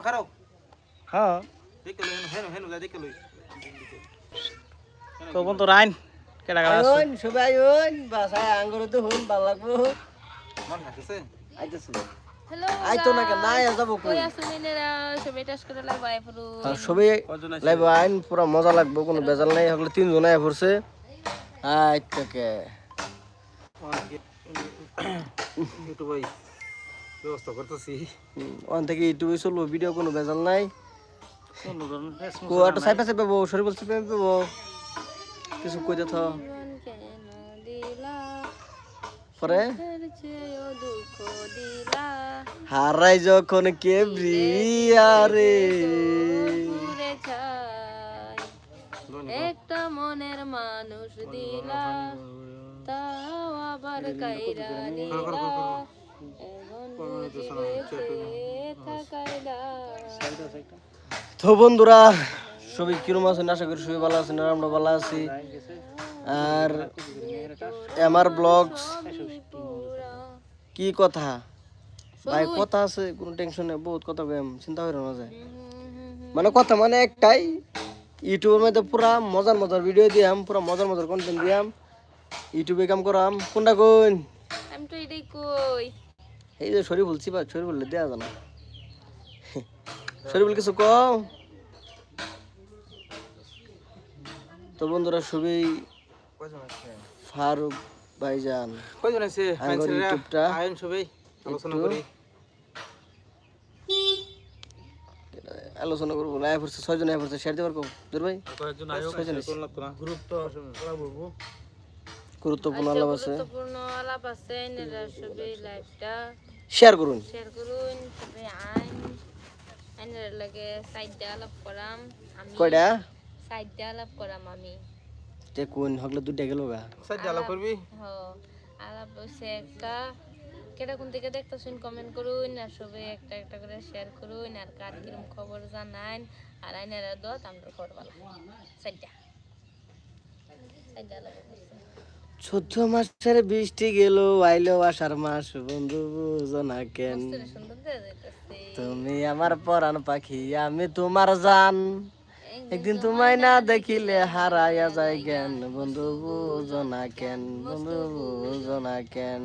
খারাপ? হ্যাঁ। দেখে লই হেন হেন যা দেখে লই। তো বন্ধু রাইন কেটা গেল আইন সবাই আইন বাসায় আঙ্গুর তো হন ভালো লাগবো মন থাকছে আইতেছে। আইতো না কেন? না যাব কই? কই আছো নিনেরা সবাই টাস করে লাগবা পুরো আর সবাই লাইব আইন পুরা মজা লাগবে কোনো বেজাল নাই। হলে তিনজন আয়া পড়ছে। আইতাকে ইউটিউবে ব্যবস্থা করতেছি। ওখান থেকে ইউটিউবে চলবো ভিডিও কোনো বেজাল নাই। একটা সাইপা সাইপা শরীর কিছু কই পরে? হারাই যখন কে ব্রিয়ারে ঘুরে চাই একটা মনের মানুষ দিলা তাও আবার কাইরা নিলা। তো বন্ধুরা সবাই কিরম আছেন? আশা করি সবাই ভালো আছেন আর আমরা ভালো আছি। আর আমার ব্লগস কি কথা? ভাই কথা আছে কোনো টেনশন নেই বহুত কথা কইম চিন্তা করেন না যায়। মানে কথা মানে একটাই ইউটিউবের মধ্যে পুরা মজার মজার ভিডিও দিয়াম পুরা মজার মজার কন্টেন্ট দিয়াম ইউটিউবে কাম করাম। কোনটা কোন আমি তো এটাই কই। এই যে শরীর বলছি বা শরীর বললে দেয়া জানা শরীর বল কিছু কম তো বন্ধুরা সবই ফারুক ভাইজান কয়জন আছে? ইউটিউবটা আইন সবাই আলোচনা করি। আলোচনা করব আয় পড়ছে ছয়জন আয় পড়ছে শেয়ার দেবার কম দূর ভাই? না। গুরুত্বপূর্ণ আলাপ আছে। গুরুত্বপূর্ণ আলাপ আছে লাইভটা শেয়ার করুন। শেয়ার করুন সবাই আইন এনারা লাগে সাইডটা আলাপ করাম আমি কয়টা সাইডটা আলাপ করাম আমি। তে কোন হকলে গেল গা। আলাপ করবি? হ আলাপ একটা কেটা কোন থেকে দেখতেছেন কমেন্ট করুন আর সবাই একটা একটা করে শেয়ার করুন আর কার কিরম খবর জানান আর আইনারা দত আমরা ভালো সাইডটা সাইডটা আলাপ করছি চোদ্দ মাসের বৃষ্টি গেল আইলো আষাঢ় মাস বন্ধু বুঝো না কেন। তুমি আমার পরাণ পাখি আমি তোমার জান। একদিন তোমায় না দেখিলে হারাইয়া যায় জ্ঞান বন্ধু বুঝো না কেন বন্ধু বুঝো না কেন।